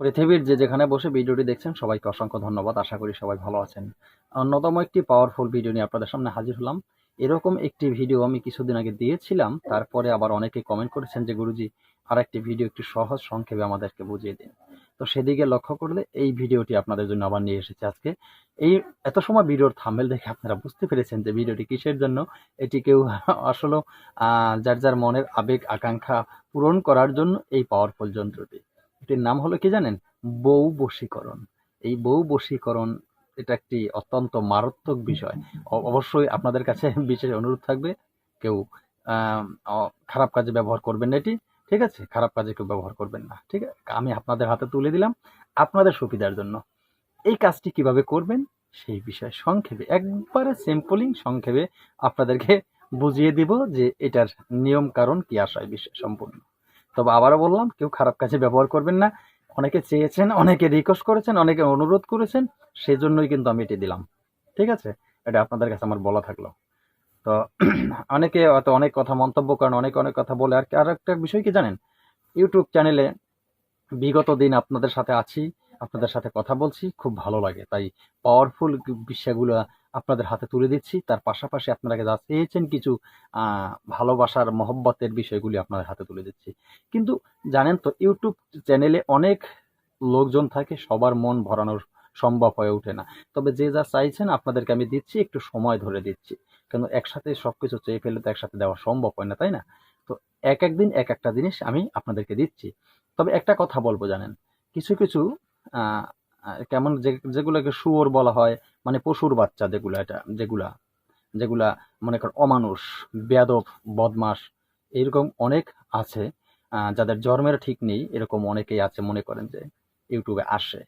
পৃথিবীর যে যেখানে বসে ভিডিওটি দেখছেন, সবাইকে অসংখ্য ধন্যবাদ। আশা করি সবাই ভালো আছেন। অন্যতম একটি পাওয়ারফুল ভিডিও নিয়ে আপনাদের সামনে হাজির হলাম। এরকম একটি ভিডিও আমি কিছুদিন আগে দিয়েছিলাম, তারপরে আবার অনেকে কমেন্ট করেছেন যে, গুরুজি আর একটি ভিডিও একটু সহজ সংক্ষেপে আমাদেরকে বুঝিয়ে দিন। তো সেদিকে লক্ষ্য করলে এই ভিডিওটি আপনাদের জন্য আবার নিয়ে এসেছে আজকে। এই এত সময় ভিডিওর থাম্বেল দেখে আপনারা বুঝতে পেরেছেন যে ভিডিওটি কিসের জন্য? এটি কেউ আসলে যার যার মনের আবেগ, আকাঙ্ক্ষা পূরণ করার জন্য এই পাওয়ারফুল যন্ত্রটি। এটির নাম হলো কি জানেন? বউ বশীকরণ। এই বউ বশীকরণ এটা একটি অত্যন্ত মারাত্মক বিষয়। অবশ্যই আপনাদের কাছে বিশেষ অনুরোধ থাকবে। কেউ খারাপ কাজে ব্যবহার করবেন না এটি, ঠিক আছে? খারাপ কাজে কেউ ব্যবহার করবেন না, ঠিক আছে? আমি আপনাদের হাতে তুলে দিলাম আপনাদের সুবিধার জন্য। এই কাজটি কীভাবে করবেন? সেই বিষয়ে সংক্ষেপে, একবারে সিম্পলিং সংক্ষেপে আপনাদেরকে বুঝিয়ে দিব যে এটার নিয়ম কারণ কি আশয় বিষয় সম্পূর্ণ। তবে আবারও বললাম, কেউ খারাপ কাজে ব্যবহার করবেন না। অনেকে চেয়েছেন, অনেকে রিকোয়েস্ট করেছেন, অনেকে অনুরোধ করেছেন, সেজন্যই কিন্তু আমি এটি দিলাম। ঠিক আছে? এটা আপনাদের কাছে আমার বলা থাকল। তো অনেকে হয়তো অনেক কথা মন্তব্য করেন, অনেক অনেক কথা বলে, আর আর একটা বিষয় কি জানেন? ইউটিউব চ্যানেলে বিগত দিন আপনাদের সাথে আছি, আপনাদের সাথে কথা বলছি, খুব ভালো লাগে। তাই পাওয়ারফুল বিষয়গুলো আপনাদের হাতে তুলে দিচ্ছি। তার পাশাপাশি আপনারা যা চেয়েছেন কিছু ভালোবাসার মহব্বতের বিষয়গুলি আপনাদের হাতে তুলে দিচ্ছি। কিন্তু জানেন তো, ইউটিউব চ্যানেলে অনেক লোকজন থাকে, সবার মন ভরানোর সম্ভব হয়ে ওঠে না। তবে যে যা চাইছেন আপনাদেরকে আমি দিচ্ছি, একটু সময় ধরে দিচ্ছি। কেন একসাথে সবকিছু চেয়ে ফেলে তো একসাথে দেওয়া সম্ভব হয় না, তাই না? তো এক এক দিন এক একটা জিনিস আমি আপনাদেরকে দিচ্ছি। তবে একটা কথা বলব জানেন, কিছু কিছু কেমন যেগুলোকে শুয়োর বলা হয় মানে পশুর বাচ্চা যেগুলা এটা, যেগুলা যেগুলা মনে কর অমানুষ বেদব বদমাস এরকম অনেক আছে যাদের জন্মের ঠিক নেই, এরকম অনেকেই আছে মনে করেন যে ইউটিউবে আসে,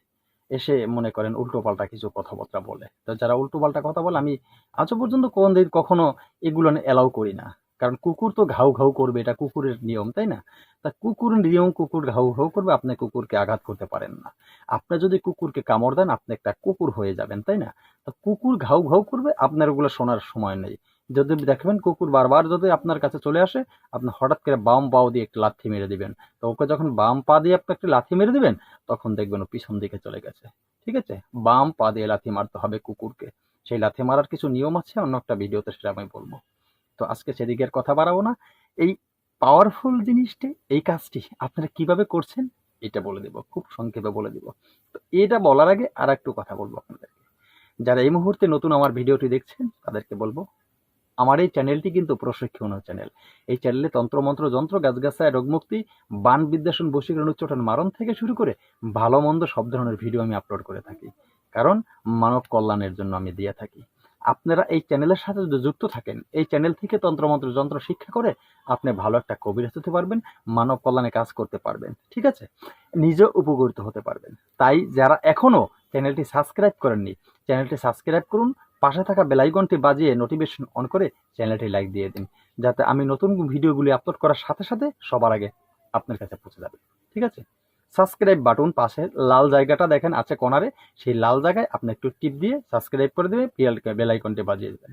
এসে মনে করেন উল্টোপাল্টা কিছু কথাবার্তা বলে। তো যারা উল্টোপাল্টা কথা বলে, আমি আজও পর্যন্ত কোন দিন কখনো এগুলো এলাও করি না। কারণ কুকুর তো ঘাউ ঘাউ করবে, এটা কুকুরের নিয়ম, তাই না? তা কুকুর নিয়ম কুকুর ঘাউ ঘাউ করবে, আপনি কুকুরকে আঘাত করতে পারেন না। আপনি যদি কুকুরকে কামড় দেন, আপনি একটা কুকুর হয়ে যাবেন, তাই না? তা কুকুর ঘাউ ঘাউ করবে আপনার ওগুলো শোনার সময় নেই। যদি দেখবেন কুকুর বারবার যদি আপনার কাছে চলে আসে, আপনি হঠাৎ করে বাম পাও দিয়ে একটু লাথি মেরে দিবেন। তো ওকে যখন বাম পা দিয়ে আপনি একটা লাথি মেরে দিবেন, তখন দেখবেন ও পিছন দিকে চলে গেছে। ঠিক আছে? বাম পা দিয়ে লাথি মারতে হবে কুকুরকে। সেই লাথি মারার কিছু নিয়ম আছে? অন্য একটা ভিডিওতে সেটা আমি বলব। তো আজকে সেদিকের কথা বাড়াবো না। এই পাওয়ারফুল জিনিসটি, এই কাজটি আপনারা কীভাবে করছেন, এটা বলে দেব, খুব সংক্ষেপে বলে দিব। তো এটা বলার আগে আর একটু কথা বলব আপনাদেরকে। যারা এই মুহূর্তে নতুন আমার ভিডিওটি দেখছেন, তাদেরকে বলব, আমার এই চ্যানেলটি কিন্তু প্রশিক্ষণ চ্যানেল। এই চ্যানেলে তন্ত্রমন্ত্র যন্ত্র, গাছগাছায় রোগমুক্তি বান বিদ্যাসন বশীকরণ উচ্চটন মারণ থেকে শুরু করে ভালো, মন্দ সব ধরনের ভিডিও আমি আপলোড করে থাকি। কারণ মানব কল্যাণের জন্য আমি দিয়ে থাকি। আপনারা এই চ্যানেলের সাথে যদি যুক্ত থাকেন, এই চ্যানেল থেকে তন্ত্রমন্ত্র যন্ত্র শিক্ষা করে আপনি ভালো একটা কবিরাজ হতে পারবেন, মানব কল্যাণে কাজ করতে পারবেন, ঠিক আছে? নিজে উপকৃত হতে পারবেন। তাই যারা এখনও চ্যানেলটি সাবস্ক্রাইব করেননি, চ্যানেলটি সাবস্ক্রাইব করুন, পাশে থাকা বেলাইকনটি বাজিয়ে নোটিফিকেশন অন করে চ্যানেলটি লাইক দিয়ে দিন, যাতে আমি নতুন ভিডিওগুলি আপলোড করার সাথে সাথে সবার আগে আপনার কাছে পৌঁছে যাবে, ঠিক আছে? সাবস্ক্রাইব বাটন পাশে লাল জায়গাটা দেখেন আছে কোনারে সেই লাল জায়গায় আপনি একটু টিপ দিয়ে সাবস্ক্রাইব করে দেবে বেল আইকনটি বাজিয়ে দেবেন।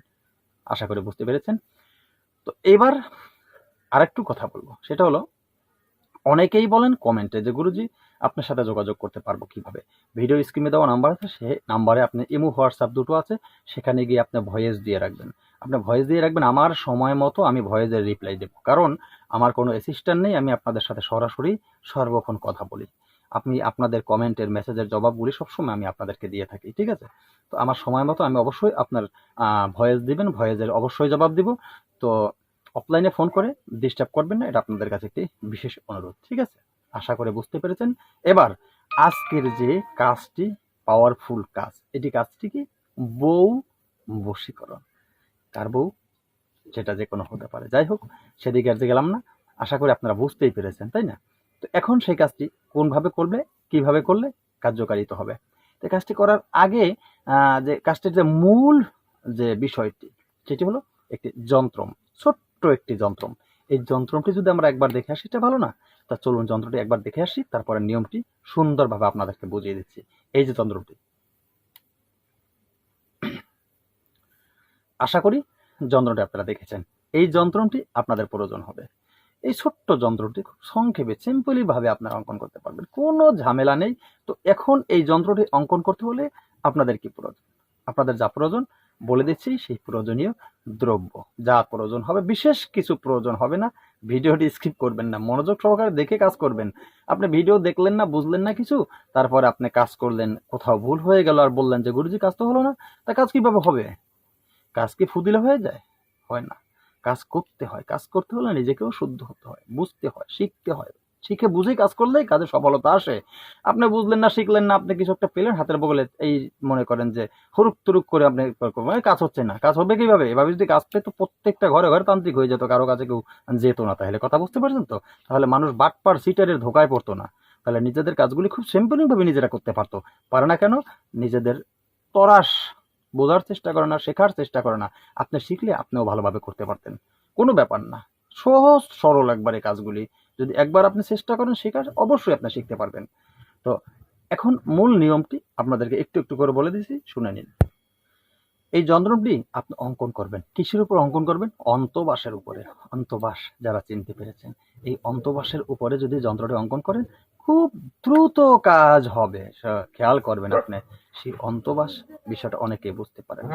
আশা করে বুঝতে পেরেছেন। তো এবার আরেকটু কথা বলব, সেটা হলো, অনেকেই বলেন কমেন্টে যে, গুরুজি আপনার সাথে যোগাযোগ করতে পারব কীভাবে? ভিডিও স্ক্রিনে দেওয়া নাম্বার আছে, সে নাম্বারে আপনি ইমো, হোয়াটসঅ্যাপ দুটো আছে, সেখানে গিয়ে আপনি ভয়েস দিয়ে রাখবেন। আপনি ভয়েস দিয়ে রাখবেন, আমার সময় মতো আমি ভয়েসের রিপ্লাই দেবো। কারণ আমার কোনো অ্যাসিস্ট্যান্ট নেই, আমি আপনাদের সাথে সরাসরি সর্বক্ষণ কথা বলি। আপনি আপনাদের কমেন্টের মেসেজের জবাবগুলি সবসময় আমি আপনাদেরকে দিয়ে থাকি, ঠিক আছে? তো আমার সময় মতো আমি অবশ্যই আপনার ভয়েস দিবেন, ভয়েসের অবশ্যই জবাব দিব। তো অফলাইনে ফোন করে ডিস্টার্ব করবেন না, এটা আপনাদের কাছে একটি বিশেষ অনুরোধ, ঠিক আছে? আশা করে বুঝতে পেরেছেন। এবার, আজকের যে কাজটি পাওয়ারফুল কাজ, এটি কাজটি কি? বউ বশীকরণ। কার বউ? সেটা যে কোনো হতে পারে। যাই হোক, সেদিকে আর যে গেলাম না। আশা করি আপনারা বুঝতেই পেরেছেন, তাই না? তো এখন সেই কাজটি কোনভাবে করলে কীভাবে করলে কার্যকারিত হবে? তো কাজটি করার আগে যে কাজটির যে মূল যে বিষয়টি, সেটি হলো একটি যন্ত্রম, ছোট্ট একটি যন্ত্রম। এই যন্ত্রমটি যদি আমরা একবার দেখে আসি, এটা ভালো না। তা চলুন যন্ত্রটি একবার দেখে আসি, তারপরে নিয়মটি সুন্দরভাবে আপনাদেরকে বুঝিয়ে দিচ্ছি। এই যে যন্ত্রটি। আশা করি যন্ত্রটি আপনারা দেখেছেন। এই যন্ত্রটি আপনাদের প্রয়োজন হবে। এই ছোট্ট যন্ত্রটি খুব সংক্ষেপে সিম্পলি ভাবে আপনারা অঙ্কন করতে পারবেন। কোনো ঝামেলা নেই। তো এখন এই যন্ত্রটি অঙ্কন করতে হলে আপনাদের কি প্রয়োজন? আপনাদের যা প্রয়োজন বলে দিচ্ছি, সেই প্রয়োজনীয় দ্রব্য। যা প্রয়োজন হবে, বিশেষ কিছু প্রয়োজন হবে না। ভিডিওটি স্কিপ করবেন না, মনোযোগ সহকারে দেখে কাজ করবেন। আপনি ভিডিও দেখলেন না, বুঝলেন না কিছু, তারপরে আপনি কাজ করলেন, কোথাও ভুল হয়ে গেল আর বললেন যে, গুরুজি, কাজ তো হলো না, তা কাজ কীভাবে হবে? কাজ কি ফুদিলে হয়ে যায়? হয় না। কাজ করতে হয়, কাজ করতে হলে নিজেকেও শুদ্ধ হতে হয়, বুঝতে হয়, শিখতে হয়। শিখে বুঝে কাজ করলেই কাজে সফলতা আসে। আপনি বুঝলেন না, শিখলেন না, আপনি কিছু একটা পেলেন হাতের বগলে, এই মনে করেন যে হুরুক তুরুক করে আপনি মানে কাজ হচ্ছে না, কাজ হবে কীভাবে? এভাবে যদি কাজ পেতো, প্রত্যেকটা ঘরে ঘরে তান্ত্রিক হয়ে যেত, কারও কাছে কেউ যেত না। তাহলে কথা বুঝতে পারছেন তো? তাহলে মানুষ বাটপার সিটারের ধোকায় পড়তো না। তাহলে নিজেদের কাজগুলি খুব সিম্পলি ভাবে নিজেরা করতে পারতো। পারে না কেন? নিজেদের তরাস বোঝার চেষ্টা করে না, শেখার চেষ্টা করে না। আপনি শিখলে আপনিও ভালোভাবে করতে পারতেন। কোনো ব্যাপার না। সহজ, সরল একবারে কাজগুলি। যদি একবার আপনি চেষ্টা করেন শেখার, অবশ্যই আপনি শিখতে পারবেন। তো এখন মূল নিয়মটি আপনাদেরকে একটু একটু করে বলে দিয়েছি শুনে নিন। এই যন্ত্রটি আপনি অঙ্কন করবেন। কিসের উপর অঙ্কন করবেন? অন্তবাসের উপরে। অন্তবাস যারা চিনতে পেরেছেন, এই অন্তবাসের উপরে যদি যন্ত্রটি অঙ্কন করেন, খুব দ্রুত কাজ হবে। খেয়াল করবেন আপনি, সেই অন্তবাস বিষয়টা অনেকে বুঝতে পারেন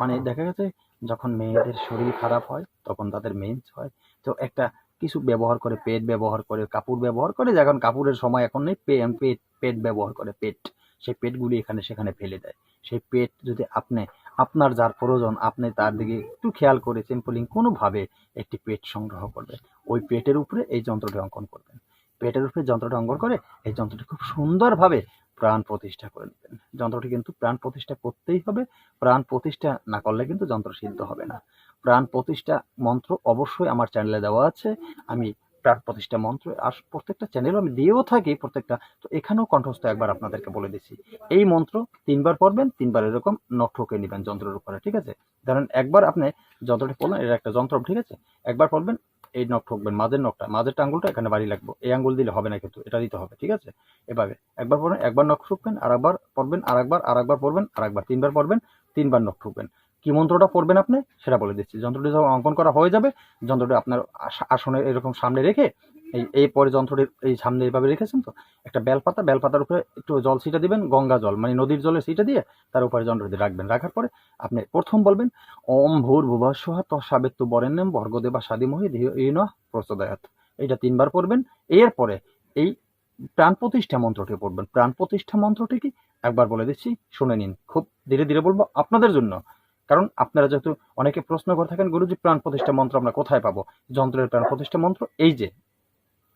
মানে দেখা গেছে, যখন মেয়েদের শরীর খারাপ হয়, তখন তাদের মেন্স হয়। তো একটা কিছু ব্যবহার করে, পেট ব্যবহার করে, কাপড় ব্যবহার করে যখন কাপড়ের সময় এখন নেই পেট পেট ব্যবহার করে, পেট। সেই পেটগুলি এখানে, সেখানে ফেলে দেয়। সেই পেট যদি আপনি, আপনার যার প্রয়োজন, আপনি তার দিকে একটু খেয়াল করে সিম্পলিং কোনোভাবে একটি পেট সংগ্রহ করবেন ওই পেটের উপরে এই যন্ত্রটি অঙ্কন করবেন। পেটের উপরে যন্ত্রটি অঙ্কন করে, এই যন্ত্রটি খুব সুন্দরভাবে প্রাণ প্রতিষ্ঠা করে নেবেন। যন্ত্রটি কিন্তু প্রাণ প্রতিষ্ঠা করতেই হবে। প্রাণ প্রতিষ্ঠা না করলে কিন্তু যন্ত্র সিদ্ধ হবে না। প্রাণ প্রতিষ্ঠা মন্ত্র অবশ্যই আমার চ্যানেলে দেওয়া আছে। আমি প্রাণ প্রতিষ্ঠা মন্ত্র, আর প্রত্যেকটা চ্যানেলও আমি দিয়েও থাকি প্রত্যেকটা। তো এখানেও কণ্ঠস্থ একবার আপনাদেরকে বলে দিচ্ছি। এই মন্ত্র তিনবার পড়বেন, তিনবার এরকম নখ ঠুকে নেবেন যন্ত্রের উপরে, ঠিক আছে? ধরেন একবার আপনি যন্ত্রটি পড়লেন এটা একটা যন্ত্র ঠিক আছে? একবার পড়বেন, এই নখ ঠুকবেন, মাঝের নখটা, মাঝের আঙ্গুলটা এখানে বাড়ি লাগবে। এই আঙ্গুল দিলে হবে না কিন্তু, এটা দিতে হবে, ঠিক আছে? এভাবে একবার পড়বেন, একবার নখ ঠুকবেন আর একবার পড়বেন আর একবার আর একবার পড়বেন আর একবার তিনবার পড়বেন, তিনবার নখ ঠুকবেন। কি মন্ত্রটা পড়বেন আপনি? সেটা বলে দিচ্ছি। যন্ত্রটি যখন অঙ্কন করা হয়ে যাবে, যন্ত্রটি আপনার আস- আসনে এরকম সামনে রেখে, এই এই পরে যন্ত্রটির এই সামনে এইভাবে রেখেছেন তো? একটা বেলপাতা, বেলপাতার উপরে একটু জল ছিটা দিবেন, গঙ্গা জল মানে নদীর জলে ছিটা দিয়ে তার উপরে যন্ত্রটি রাখবেন। রাখার পরে আপনি প্রথম বলবেন, ওম ভূর ভুবস্বহ তসাবেত্তু বরেণ্যম ভর্গদেবা সাদিমহি ইন প্রচোদয়াত এটা তিনবার পড়বেন। এরপরে এই প্রাণ প্রতিষ্ঠা মন্ত্রটি পড়বেন। প্রাণ প্রতিষ্ঠা মন্ত্রটি কি একবার বলে দিচ্ছি, শুনে নিন। খুব ধীরে ধীরে বলব, আপনাদের জন্য কারণ আপনারা যেহেতু অনেকে প্রশ্ন করে থাকেন, গুরুজি, প্রাণ প্রতিষ্ঠা মন্ত্র আমরা কোথায় পাবো? যন্ত্রের প্রাণ প্রতিষ্ঠা মন্ত্র, এই যে,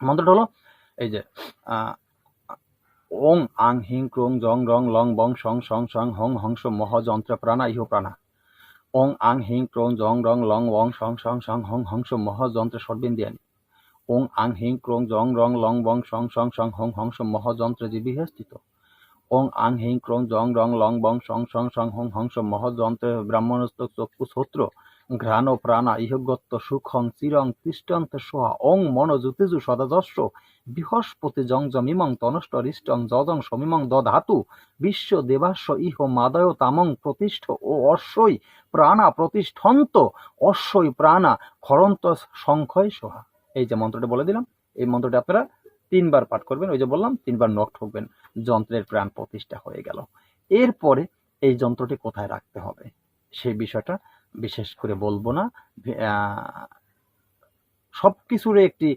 মন্ত্রটা হলো, এই যে ওং, আং, হিং, ক্রোং, জং, রং, লং, বং, সং সং সং, হং হংস মহ, যন্ত্র, প্রাণা ইহ প্রাণা। ওং, আং, হিং, ক্রোং, জং, রং, লং ওং সং সং সং, হং হংস মহ, যন্ত্র, সর্বিন্দিয়ানি। ওং, আং, হিং, ক্রোং, জং, রং, লং, বং, সং সং সং, হং হংস মহ, যন্ত্র জীবিহে স্থিত। ওং আং হিং ক্রোং জং রং লং বং সং সং সং হং হং হংস মহ যন্ত্র ব্রাহ্মণস্ত চক্ষু শ্রোত্র ঘ্রাণ প্রাণা ইহগত্ত সুখং চিরং তিষ্টন্ত সোহা ওং মন জ্যোতিজু সদাদস্য বৃহস্পতি জং জমিমং তনষ্ট রিষ্টং যজং সমিমং দধাতু বিশ্ব দেবাস্য ইহ মাদয় তামং প্রতিষ্ঠ ও অশ্বই প্রাণা প্রতিষ্ঠন্ত অশ্বই প্রাণা খরন্ত সংখ্যয় সোহা এই যে মন্ত্রটা বলে দিলাম, এই মন্ত্রটা আপনারা তিনবার পাঠ করবেন, ওই যে বললাম, তিনবার নখ ঠকবেন, যন্ত্রের প্রাণ প্রতিষ্ঠা হয়ে গেল। এরপরে এই যন্ত্রটি কোথায় রাখতে হবে? সেই বিষয়টা বিশেষ করে বলব না। সব কিছুর একটি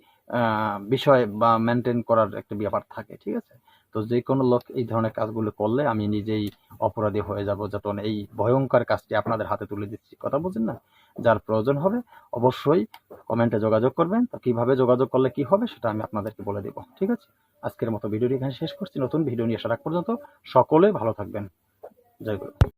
বিষয় বা মেনটেন করার একটা ব্যাপার থাকে, ঠিক আছে? তো যে কোনো লোক এই ধরনের কাজগুলো করলে আমি নিজেই অপরাধী হয়ে যাব যখন এই ভয়ঙ্কর কাজটি আপনাদের হাতে তুলে দিচ্ছি। কথা বলছেন না? যার প্রয়োজন হবে অবশ্যই কমেন্টে যোগাযোগ করবেন। তো কীভাবে যোগাযোগ করলে কি হবে সেটা আমি আপনাদেরকে বলে দেবো, ঠিক আছে? আজকের মতো ভিডিওটি এখানে শেষ করছি। নতুন ভিডিও নিয়ে আসা রাখ পর্যন্ত সকলে ভালো থাকবেন। জয় গুরু।